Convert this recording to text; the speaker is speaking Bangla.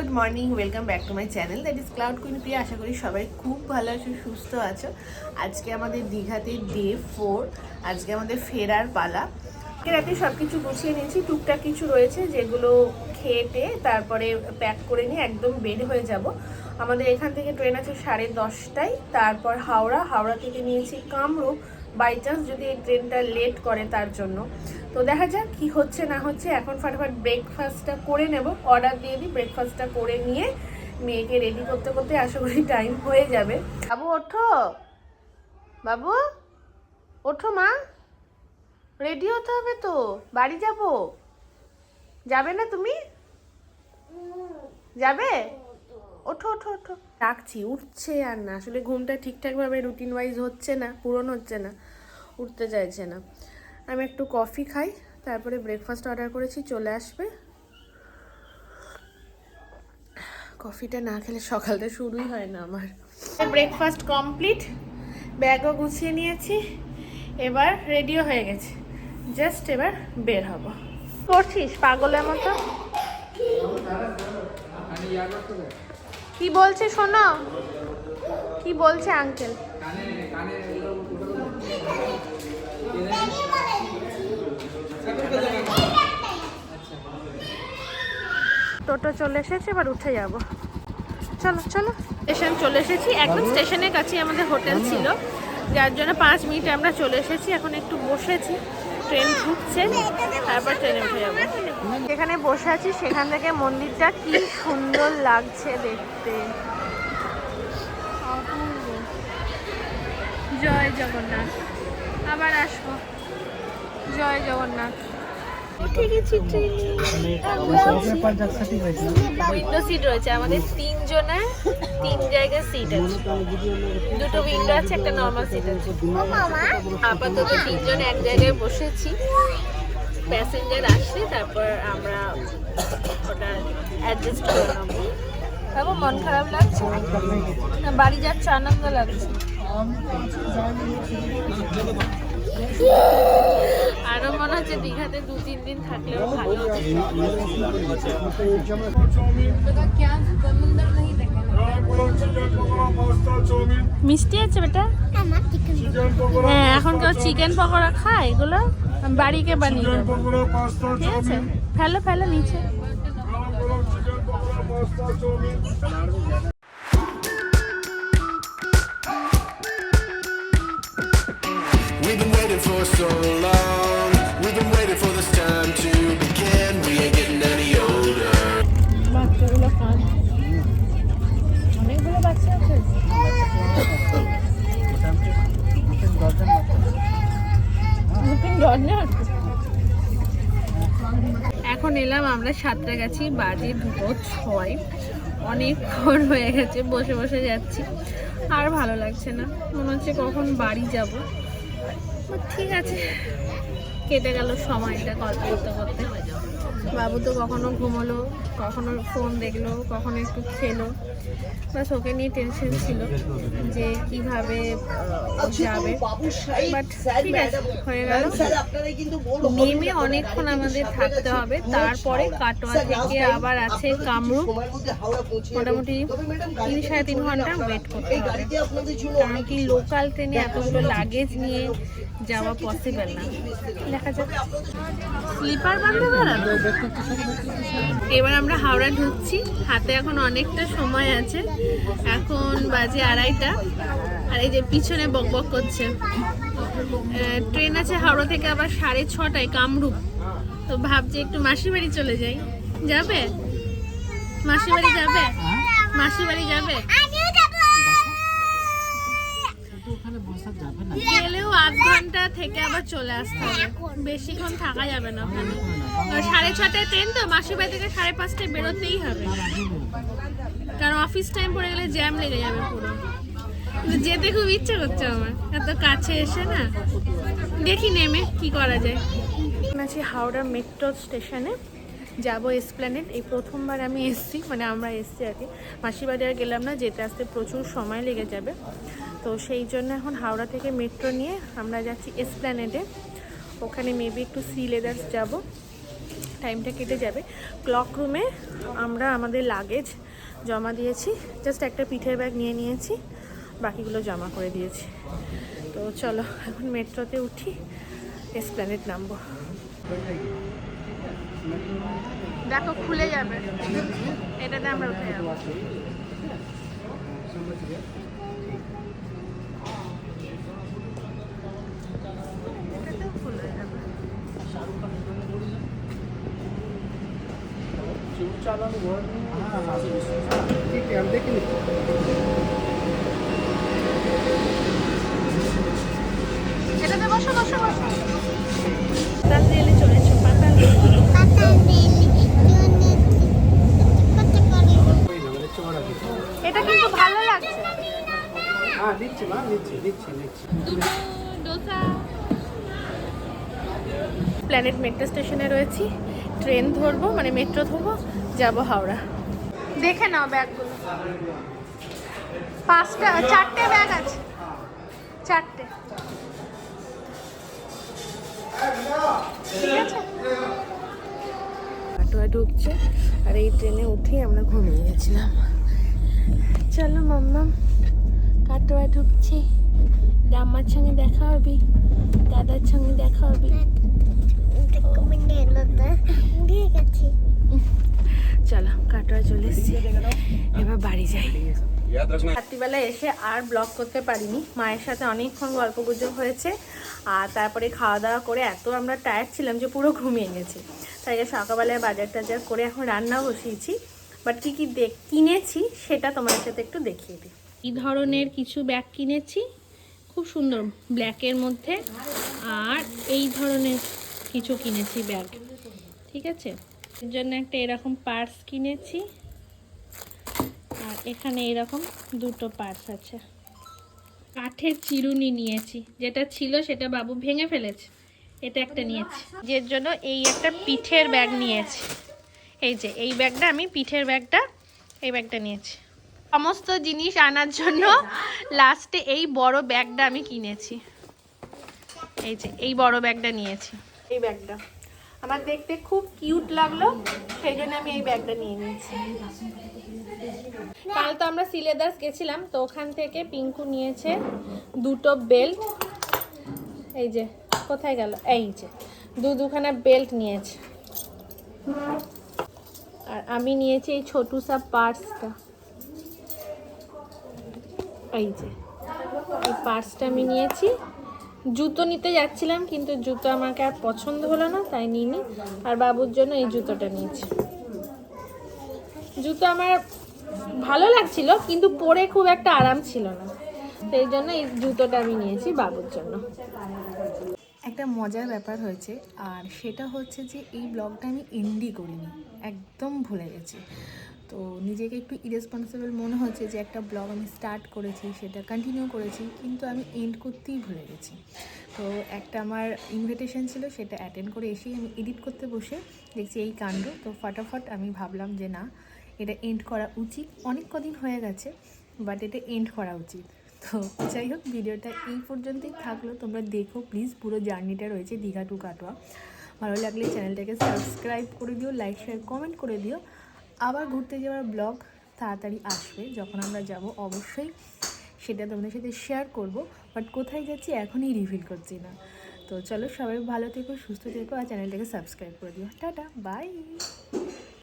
Good morning, welcome back to my channel, that is cloud queen Priya, আশা করি সবাই খুব ভালো আছো, সুস্থ আছো। আজকে আমাদের দীঘাতে ডে ফোর, আজকে আমাদের ফেরার পালা। রাতে সব কিছু গুছিয়ে নিয়েছি, টুকটাক কিছু রয়েছে যেগুলো খেয়েটে তারপরে প্যাক করে নিয়ে একদম বের হয়ে যাব। আমাদের এখান থেকে ট্রেন আছে সাড়ে দশটায়, তারপর হাওড়া হাওড়া থেকে নিয়েছি কামরূপ বাই চান্স যদি এই ট্রেনটা লেট করে তার জন্য। তো দেখা যাক কি হচ্ছে না হচ্ছে, এখন ফাটাফাট ব্রেকফাস্টটা করে নেব। অর্ডার দিয়ে দিই ব্রেকফাস্টটা করে নিয়ে মেয়েকে রেডি করতে করতে আশা করি টাইম হয়ে যাবে। বাবু, ওঠো। বাবু, ওঠো মা। রেডি হতে হবে তো। বাড়ি যাব। যাবে না তুমি? যাবে? ওঠো ওঠো ওঠো। ডাকছি, উঠছে আর না। আসলে ঘুমটা ঠিকঠাকভাবে রুটিন ওয়াইজ হচ্ছে না, পূরণ হচ্ছে না, উঠতে চাইছে না। আমি একটু কফি খাই, তারপরে ব্রেকফাস্ট অর্ডার করেছি, চলে আসবে। কফিটা না খেলে সকালটা শুরুই হয় না আমার। ব্রেকফাস্ট কমপ্লিট ব্যাগও গুছিয়ে নিয়েছি, এবার রেডিও হয়ে গেছে। জাস্ট এবার বের হব। করছিস পাগলের মতো? কি বলছে শোনো? কি বলছে আঙ্কেল টোটো চলে এসেছে, এবার উঠে যাব। চলো চলো। স্টেশন চলে এসেছি, একদম স্টেশনের কাছে আমাদের হোটেল ছিল। যার জন্য পাঁচ মিনিটে আমরা চলে এসেছি, এখন একটু বসেছি। ট্রেন ঢুকছে তারপর ট্রেনে উঠে যাব। যেখানে বসে আছি সেখান থেকে মন্দিরটা কি সুন্দর লাগছে দেখতে। জয় জগন্নাথ। আবার আসব। জয় জগন্নাথ। উইন্ডো সিট রয়েছে আমাদের তিনজনের তিন জায়গায় সিট আছে। দুটো উইন্ডো আছে একটা নর্মাল সিট আছে। আপাতত তিনজন এক জায়গায় বসেছি। প্যাসেঞ্জার আসলে তারপর আমরা ওটা অ্যাডজাস্ট করে নেব। বাবু মন খারাপ লাগছে? না বাড়ি যাচ্ছে আনন্দ লাগছে? আরও মনে হচ্ছে দীঘাতে দু, তিন দিন থাকলেও ভালো। মিষ্টি আছে বেটা? হ্যাঁ এখন কেউ চিকেন পকোড়া খায়? এগুলো বাড়িকে বানিয়ে। ঠিক আছে? ফেলো ফেলো নিচে। So long. We've been waiting for this time to begin. We ain't getting any older. এখন এলাম আমরা সাতটা গেছি বাজে দুটো ছয় অনেকক্ষণ হয়ে গেছে, বসে বসে যাচ্ছি আর ভালো লাগছে না মনে হচ্ছে কখন বাড়ি যাব ঠিক আছে। কেটে গেল সময়টা গল্প করতে করতে। বাবু তো কখনো ঘুমোলো, কখনো ফোন দেখল, কখনো একটু খেলো। বাস ওকে নিয়ে টেনশন ছিল যে কীভাবে যাবে। বাট ঠিক আছে, হয়ে গেল। নেমে অনেকক্ষণ আমাদের থাকতে হবে। তারপরে কাটোয়া থেকে আবার আছে কামরূপ। মোটামুটি তিন সাড়ে তিন ঘণ্টা ওয়েট করতে হবে। কারণ কি লোকাল ট্রেনে এতগুলো লাগেজ নিয়ে যাওয়া পসিবল না। দেখা যাক। স্লিপার বান্ধব বেড়াবো এবার আমরা হাওড়া ঢুকছি। হাতে এখন অনেকটা সময় আছে। এখন বাজে আড়াইটা। আর এই যে পিছনে বকবক করছে। ট্রেন আছে হাওড়া থেকে আবার সাড়ে ছটায় কামরূপ। তো ভাবছি একটু মাসির বাড়ি চলে যাই। যাবে? মাসির বাড়ি যাবে? মাসির বাড়ি যাবে? গেলেও আধ ঘণ্টা থেকে আবার চলে আসতে হবে। বেশিক্ষণ থাকা যাবে না ওখানে। সাড়ে ছটায় ট্রেন তো, মাসির বাড়ি থেকে সাড়ে পাঁচটায় বেরোতেই হবে। কারণ অফিস টাইম পড়ে গেলে জ্যাম লেগে যাবে পুরো। যেতে খুব ইচ্ছে করছে আমার। এত কাছে এসে না। দেখি নেমে কি করা যায়। আছি হাওড়া মেট্রো স্টেশনে যাব এসপ্ল্যানেড এই প্রথমবার আমি এসছি মানে আমরা এসছি আর কি। বাড়ি আর গেলাম না, যেতে আসতে প্রচুর সময় লেগে যাবে। তো সেই জন্য এখন হাওড়া থেকে মেট্রো নিয়ে আমরা যাচ্ছি এসপ্ল্যানেডে ওখানে মেবি একটু সি লেদার্স যাব। টাইমটা কেটে যাবে। ক্লক রুমে আমরা আমাদের লাগেজ জমা দিয়েছি। জাস্ট একটা পিঠের ব্যাগ নিয়ে নিয়েছি। বাকিগুলো জমা করে দিয়েছি। তো চলো, এখন মেট্রোতে উঠি। এসপ্ল্যানেট নামবো। দেখো খুলে যাবে। এটাতে আমরা উঠে যাব। এটাতেও খুলে যাবে। এটাতে দিচ্ছি মা, দিচ্ছি দিচ্ছি ডোসা। প্ল্যানেট মেট্রো স্টেশনে রয়েছি। ট্রেন ধরবো মানে মেট্রো ধরবো, যাব হাওড়া। দেখে নাও ব্যাগগুলো। পাঁচটা, চারটে ব্যাগ আছে। চারটে। ঠিক আছে? কাটোয়া ঢুকছে, আর এই ট্রেনে উঠে আমরা ঘুমিয়ে গেছিলাম। চলো মাম্মা। কাটোয়া ঢুকছি। আমার সঙ্গে দেখা হবে দাদার সঙ্গে দেখা হবে। চলো কাটোয়া চলে এসছি। এবার বাড়ি যাই। রাত্রিবেলা এসে আর ব্লগ করতে পারিনি। মায়ের সাথে অনেকক্ষণ গল্প গুজব হয়েছে আর তারপরে খাওয়া দাওয়া করে এত আমরা টায়ার্ড ছিলাম যে পুরো ঘুমিয়ে গেছি। তাই সকালবেলায় বাজার টাজার করে এখন রান্না বসিয়েছি। বাট কী কী দেখ কিনেছি সেটা তোমাদের সাথে একটু দেখিয়ে দিই। এই ধরনের কিছু ব্যাগ কিনেছি? খুব সুন্দর ব্ল্যাকের মধ্যে। আর এই ধরনের কিছু কিনেছি ব্যাগ। ঠিক আছে? এর জন্য একটা এরকম পার্স কিনেছি। আর এখানে এরকম দুটো পার্স আছে। কাঠের চিরুনি নিয়েছি। যেটা ছিল সেটা বাবু ভেঙে ফেলেছে। এটা একটা নিয়েছি। যের জন্য এই একটা পিঠের ব্যাগ নিয়েছি। এই যে, এই ব্যাগটা আমি, পিঠের ব্যাগটা এই ব্যাগটা নিয়েছি। সমস্ত জিনিস আনার জন্য লাস্টে এই বড় ব্যাগটা আমি কিনেছি। এই যে এই বড় ব্যাগটা নিয়েছি। এই ব্যাগটা। আমার দেখতে খুব কিউট লাগল সেই জন্য আমি এই ব্যাগটা নিয়ে নিয়েছি। কাল তো আমরা সিলেদাস গেছিলাম তো ওখান থেকে পিঙ্কু নিয়েছে দুটো বেল্ট এই যে কোথায় গেল? এই যে দু দুখানা বেল্ট নিয়েছে। আর আমি নিয়েছি এই ছোটু সা পার্সটা এই যে, এই পার্সটা আমি নিয়েছি। জুতো নিতে যাচ্ছিলাম, কিন্তু জুতো আমাকে আর পছন্দ হলো না, তাই নিইনি। আর বাবুর জন্য এই জুতোটা নিয়েছি। জুতো আমার ভালো লাগছিল, কিন্তু পরে খুব একটা আরাম ছিল না। সেই জন্য এই জুতোটা আমি নিয়েছি বাবুর জন্য। একটা মজার ব্যাপার হয়েছে, আর সেটা হচ্ছে যে এই ব্লগটা আমি এন্ডই করিনি, একদম ভুলে গেছি। তো নিজেকে একটু ইরেসপন্সিবল মনে হচ্ছে যে একটা ব্লগ আমি স্টার্ট করেছি, সেটা কন্টিনিউ করেছি, কিন্তু আমি এন্ড করতেই ভুলে গেছি। তো একটা আমার ইনভিটেশন ছিল, সেটা অ্যাটেন্ড করে এসেই আমি এডিট করতে বসে দেখছি এই কাণ্ড, তো ফটাফট আমি ভাবলাম যে না, এটা এন্ড করা উচিত। অনেক কদিন হয়ে গেছে বাট এটা এন্ড করা উচিত। তো যাই হোক, ভিডিওটা এই পর্যন্তই থাকল। তোমরা দেখো প্লিজ পুরো জার্নিটা রয়েছে দীঘা টু কাটোয়া। ভালো লাগলে চ্যানেলটাকে সাবস্ক্রাইব করে দিও লাইক শেয়ার কমেন্ট করে দিও। আবার ঘুরতে যাওয়ার ব্লগ তাড়াতাড়ি আসবে, যখন আমরা যাব অবশ্যই সেটা তোমাদের সাথে শেয়ার করব বাট কোথায় যাচ্ছি এখনই রিভিল করছি না। তো চলো সবাই ভালো থেকো, সুস্থ থেকো, আর চ্যানেলটাকে সাবস্ক্রাইব করে দিও। Tata bye